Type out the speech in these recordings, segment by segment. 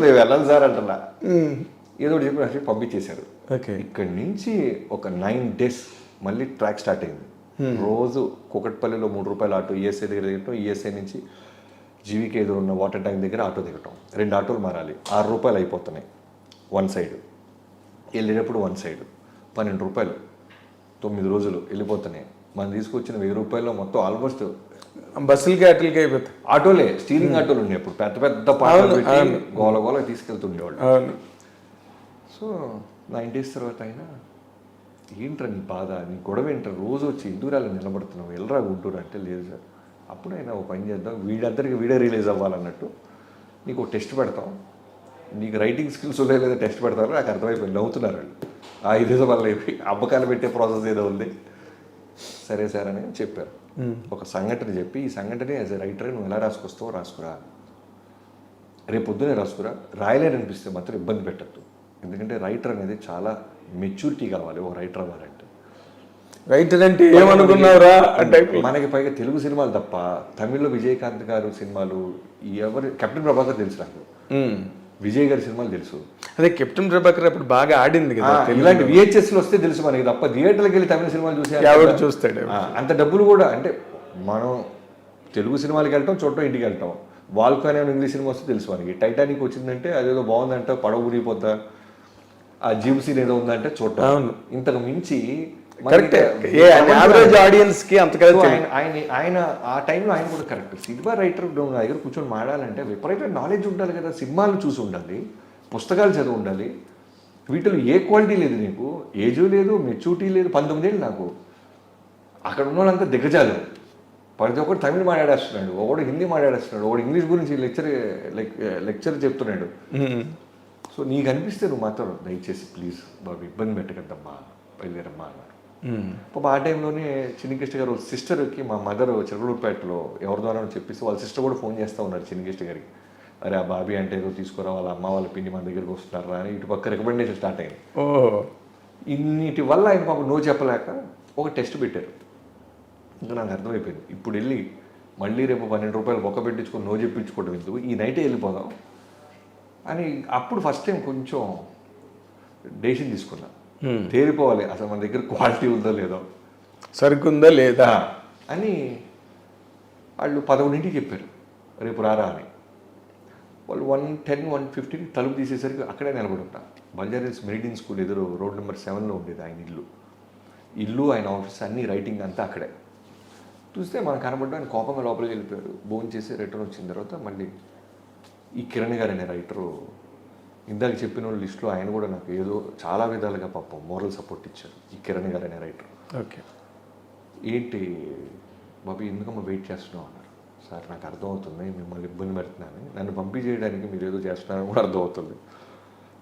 నేను వెళ్ళాలి సార్ అంటున్నా. ఏదో చెప్పి పంపించేశారు. ఓకే. ఇక్కడి నుంచి ఒక నైన్ డేస్ మళ్ళీ ట్రాక్ స్టార్ట్ అయింది. రోజు కుకట్పల్లిలో మూడు రూపాయల ఆటో ఈఎస్ఐ దగ్గర దిగటం ఈఎస్ఐ నుంచి జీవికి ఎదురు ఉన్న వాటర్ ట్యాంక్ దగ్గర ఆటో దిగటం. రెండు ఆటోలు మారాలి. ఆరు రూపాయలు అయిపోతున్నాయి. One side. వెళ్ళేటప్పుడు వన్ సైడ్. పన్నెండు రూపాయలు. తొమ్మిది రోజులు వెళ్ళిపోతున్నాయి. మనం తీసుకొచ్చిన వెయ్యి రూపాయలు మొత్తం ఆల్మోస్ట్ బస్సులకి అట్లకి అయిపోతాయి. ఆటోలే స్టీరింగ్ ఆటోలు ఉన్నాయి ఇప్పుడు పెద్ద పెద్ద పాటలు గోల గోల తీసుకెళ్తుండేవాళ్ళు. సో నైన్ డేస్ తర్వాత అయినా ఏంట్రా నీ బాధ? నీ గొడవ ఏంట్రా? రోజు వచ్చి ఇందూరాలు నిలబడుతున్నావు? వెళ్ళరా గుంటూరు? అంటే లేదు సార్. అప్పుడైనా ఒక పని చేద్దాం. వీడందరికీ వీడే రిలీజ్ అవ్వాలన్నట్టు నీకు ఒక టెస్ట్ పెడతాం. నీకు రైటింగ్ స్కిల్స్ ఉన్నాయో లేదా టెస్ట్ పెడతారో నాకు అర్థమైపోయింది. నవ్వుతున్నారు వాళ్ళు. ఆ ఇదేదో వల్ల అమ్మకాలు పెట్టే ప్రాసెస్ ఏదో ఉంది. సరే సార్ అని చెప్పారు. ఒక సంఘటన చెప్పి ఈ సంఘటన యాజ్ ఎ రైటర్ నువ్వు ఎలా రాసుకొస్తావో రాసుకురా. రేపు పొద్దునే రాసుకురా. రాయలేరనిపిస్తే మాత్రం ఇబ్బంది పెట్టద్దు. ఎందుకంటే రైటర్ అనేది చాలా మెచ్యూరిటీ కావాలి ఒక రైటర్ అవ్వాలంటే. రైటర్ అంటే ఏమనుకున్నావురా? ఆ టైప్ మనకి పైగా తెలుగు సినిమాలు తప్ప తమిళ్ళో విజయకాంత్ గారు సినిమాలు ఎవరు కెప్టెన్ ప్రభాకర్ తెలుసు నాకు. విజయ్ గారి సినిమాలు తెలుసు. అదే కెప్టెన్ ప్రభాకర్ అప్పుడు బాగా ఆడింది కదా ఇలాంటి విహెచ్ఎస్లో వస్తే తెలుసు మనకి తప్ప థియేటర్కి వెళ్ళి తమిళ సినిమాలు చూసే ఎవడు చూస్తాడు? అంత డబ్బులు కూడా అంటే మనం తెలుగు సినిమాలకి వెళ్తాం చూడటం ఇంటికి వెళ్తాం. వాల్కో అనే ఇంగ్లీష్ సినిమా వస్తే తెలుసు మనకి. టైటానిక్ వచ్చిందంటే అదేదో బాగుందంట పడవ ఊరిపోతా ఆ జీవ్ సీన్ ఏదో ఉందంటే చూడటం. ఇంతకు మించి కరెక్ట్ మనకి ఏ యావరేజ్ ఆడియన్స్కి అంతగా సో ఆయన ఆ టైంలో ఆయన కూడా కరెక్ట్ సినిమా రైటర్ దగ్గర కూర్చొని మాడాలంటే విపరీతమైన నాలెడ్జ్ ఉండాలి కదా. సినిమాలు చూసి ఉండాలి పుస్తకాలు చదివి ఉండాలి. వీటిలో ఏ క్వాలిటీ లేదు నీకు. ఏజ్ లేదు మెచ్యూరిటీ లేదు. పంతొమ్మిదేళ్ళు నాకు. అక్కడ ఉన్న వాళ్ళంతా దిగజాలు ప్రతి ఒక్కరు తమిళ్ మాట్లాడేస్తున్నాడు ఒకడు హిందీ మాట్లాడేస్తున్నాడు ఒకడు ఇంగ్లీష్ గురించి లెక్చర్ లెక్చర్ చెప్తున్నాడు. సో నీకు అనిపిస్తే నువ్వు మాత్రం దయచేసి ప్లీజ్ బాబు ఇబ్బంది పెట్టకద్దమ్మా బయలుదేరమ్మా అన్నారు పాప ఆ టైంలోనే చిన్నికృష్ణ గారు సిస్టర్కి మా మదర్ చిరగలూరుపేటలో ఎవరి ద్వారా చెప్పేసి వాళ్ళ సిస్టర్ కూడా ఫోన్ చేస్తూ ఉన్నారు చిన్నికృష్ణ గారికి. అరే ఆ బాబీ అంటే ఏదో తీసుకురా వాళ్ళ అమ్మ వాళ్ళ పిండి మన దగ్గరికి వస్తున్నారా అని ఇటు పక్క రికమెండేషన్ స్టార్ట్ అయింది. ఇన్నిటి వల్ల ఆయన పాప నో చెప్పలేక ఒక టెస్ట్ పెట్టారు. ఇంకా నాకు అర్థమైపోయింది. ఇప్పుడు వెళ్ళి మళ్ళీ రేపు పన్నెండు రూపాయలు ఒక్క పెట్టించుకొని నో చెప్పించుకోవడం ఎందుకు? ఈ నైటే వెళ్ళిపోదాం అని అప్పుడు ఫస్ట్ టైం కొంచెం డెసిషన్ తీసుకున్నా. తేలిపోవాలి అసలు మన దగ్గర క్వాలిటీ ఉందో లేదో. సరుకుందా లేదా? అని వాళ్ళు పదకొండింటికి చెప్పారు. రేపు రారా అని. వాళ్ళు వన్ టెన్ వన్ ఫిఫ్టీకి తలుపు తీసేసరికి అక్కడే నిలబడి ఉంటా బల్జారీస్ మెరిడియన్ స్కూల్ ఎదురు రోడ్ నెంబర్ సెవెన్లో ఉండేది ఆయన ఇల్లు. ఇల్లు ఆయన ఆఫీస్ అన్ని రైటింగ్ అంతా అక్కడే. చూస్తే మనం కనబడ్డా ఆయన కోపంగా లోపలికి వెళ్ళిపోయారు. భోజనం చేసి రిటర్న్ వచ్చిన తర్వాత మళ్ళీ ఈ కిరణ్ గారు అనే రైటరు ఇందాక చెప్పిన వాళ్ళ లిస్టులో ఆయన కూడా నాకు ఏదో చాలా విధాలుగా పాపం మోరల్ సపోర్ట్ ఇచ్చారు. ఈ కిరణ్ గారు అనే రైటర్ ఓకే. ఏంటి బాబు ఎందుకమ్మా వెయిట్ చేస్తున్నావు అన్నారు. సార్ నాకు అర్థమవుతుంది మిమ్మల్ని ఇబ్బంది పెడుతున్నాను. నన్ను పంపి చేయడానికి మీరు ఏదో చేస్తున్నారని కూడా అర్థమవుతుంది.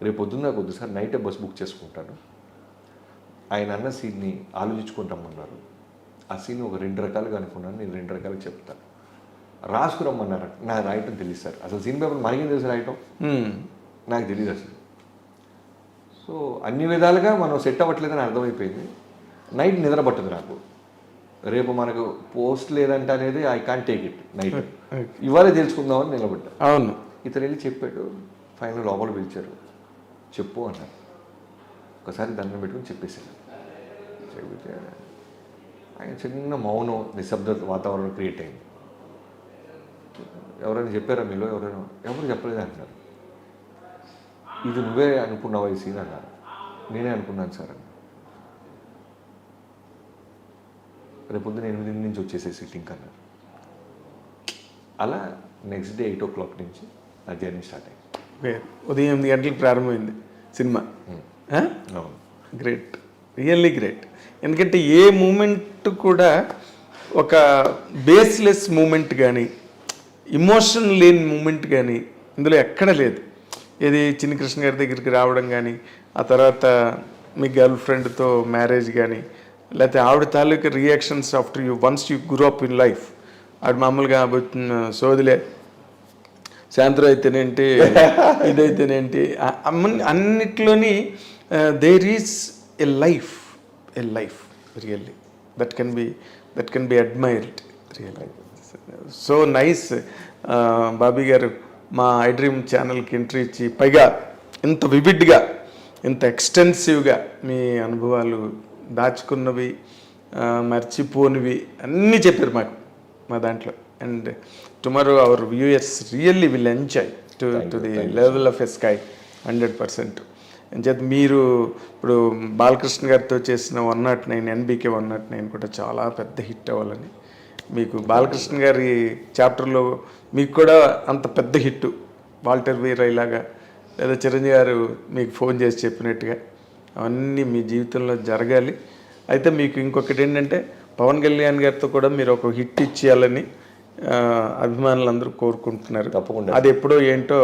రేపు పొద్దున్న నాకు వద్దు సార్ నైటే బస్ బుక్ చేసుకుంటాను. ఆయన అన్న సీన్ని ఆలోచించుకుంటామన్నారు ఆ సీన్ ఒక రెండు రకాలుగా అనుకున్నాను నేను రెండు రకాలుగా చెప్తాను. రాసుకురమ్మన్నారు నా రాయటం తెలియదు సార్. అసలు సీన్ పేపర్ మనకేం తెలుసు రాయటం నాకు తెలియదు అసలు. సో అన్ని విధాలుగా మనం సెట్ అవ్వట్లేదని అర్థమైపోయింది. నైట్ నిద్ర పట్టదు నాకు. రేపు మనకు పోస్ట్ లేదంట అనేది I can't take it night. ఇవాళ తెలుసుకుందామని నిలబడ్డా. అవును. ఇతను వెళ్ళి చెప్పాడు ఫైనల్ లోపల పిలిచారు. చెప్పు అన్నారు ఒకసారి దండం పెట్టుకుని చెప్పేసాను చెబితే ఆయన చిన్న మౌనం నిశ్శబ్ద వాతావరణం క్రియేట్ అయింది. ఎవరైనా చెప్పారా మీలో? ఎవరైనా? ఎవరు చెప్పలేదు అంటున్నారు ఇది నువ్వే అనుకున్నావా ఈ సీన్ అన్నారు నేనే అనుకున్నాను సార్ అన్న రేపు పొద్దున ఎనిమిది నుంచి వచ్చేసే సిట్టింగ్ అన్నారు అలా next day eight o'clock నుంచి నా జర్నీ స్టార్ట్ అయింది. ఉదయం ఎనిమిది గంటలకు ప్రారంభమైంది సినిమా. అవును. గ్రేట్ రియల్లీ గ్రేట్ ఎందుకంటే ఏ మూమెంట్ కూడా ఒక బేస్లెస్ మూమెంట్ కానీ ఇమోషన్ లేని మూమెంట్ కానీ ఇందులో ఎక్కడ లేదు. ఇది చిన్ని కృష్ణ గారి దగ్గరికి రావడం కానీ ఆ తర్వాత మీ గర్ల్ ఫ్రెండ్తో మ్యారేజ్ కానీ లేకపోతే ఆవిడ తాలూకా reactions after you once you grow up in life. ఆవిడ మామూలుగా సోదిలే. సాయంత్రం అయితేనేంటి ఇదైతేనేంటి అన్నిట్లోని there is a life a life really that can be that can be admired life so nice Bobby గారు మా ఐ డ్రీమ్ ఛానల్కి ఎంట్రీ ఇచ్చి పైగా ఇంత వివిడ్గా ఇంత ఎక్స్టెన్సివ్గా మీ అనుభవాలు దాచుకున్నవి మర్చిపోనివి అన్నీ చెప్పారు మాకు మా దాంట్లో. And tomorrow our viewers really will enjoy to to the level of a sky hundred percent. చేత మీరు ఇప్పుడు బాలకృష్ణ గారితో చేసిన one nought nine NBK one nought nine కూడా చాలా పెద్ద హిట్ అవ్వాలని మీకు బాలకృష్ణ గారి చాప్టర్లో మీకు కూడా అంత పెద్ద హిట్ వాల్టర్ వీరయ్య లాగా లేదా చిరంజీవి గారు మీకు ఫోన్ చేసి చెప్పినట్టుగా అవన్నీ మీ జీవితంలో జరగాలి. అయితే మీకు ఇంకొకటి ఏంటంటే పవన్ కళ్యాణ్ గారితో కూడా మీరు ఒక హిట్ ఇచ్చేయాలని అభిమానులందరూ కోరుకుంటున్నారు. తప్పకుండా. అది ఎప్పుడో ఏంటో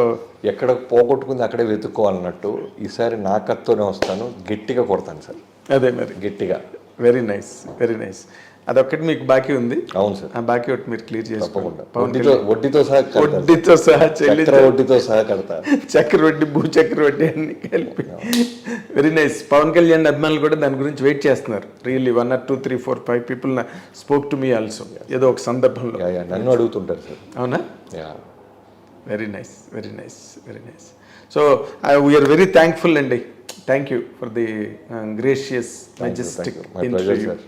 ఎక్కడ పోగొట్టుకుంది అక్కడే వెతుక్కోవాలన్నట్టు ఈసారి నా కత్తోనే వస్తాను గట్టిగా కొడతాను సార్. అదే మరి. గట్టిగా. వెరీ నైస్ వెరీ నైస్ అదొక్కటి మీకు బాకీ ఉంది. అవును సార్. ఆ బాకీ ఒకటి మీరు క్లియర్ చేసుకోండి. వడ్డీతో వడ్డీతో సహా వడ్డీతో సహా చెల్లి చక్ర వడ్డీతో సహా కడతా చక్కెర వడ్డీ భూ చక్కెర వడ్డీ అన్ని కలిపి. వెరీ నైస్ పవన్ కళ్యాణ్ అభిమానులు కూడా దాని గురించి వెయిట్ చేస్తున్నారు. Really one or two three four five people spoke to me also ఏదో ఒక సందర్భంలో. నన్ను అడుగుతుంటారు సార్. అవునా? Yeah very nice very nice very nice so we are very thankful అండి. Thank you for the gracious majestic sir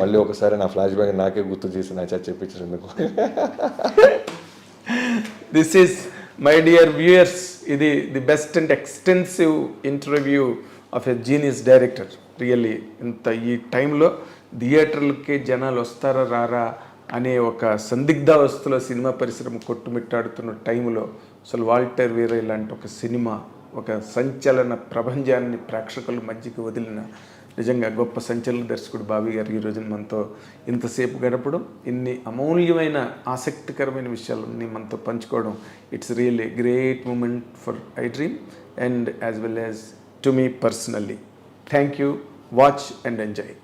మళ్ళీ ఒకసారి నా ఫ్లాష్ బ్యాక్ నాకే గుర్తు చేసి నా చేత చెప్పించినందుకు this is my dear viewers ఇది the best and extensive interview of a genius director really ఇంత ఈ టైంలో థియేటర్లకి జనాలు వస్తారా రారా అనే ఒక సందిగ్ధావస్థలో సినిమా పరిశ్రమ కొట్టుమిట్టాడుతున్న టైంలో అసలు వాల్టర్ వీరే ఇలాంటి ఒక సినిమా ఒక సంచలన ప్రపంచాన్ని ప్రేక్షకుల మధ్యకి వదిలిన నిజంగా గొప్ప సంచలన దర్శకుడు బాబీ గారు ఈ రోజున మనతో ఇంతసేపు గడపడం ఇన్ని అమూల్యమైన ఆసక్తికరమైన విషయాలన్నీ మనతో పంచుకోవడం it's really great moment for I dream and as well as to me personally thank you watch and enjoy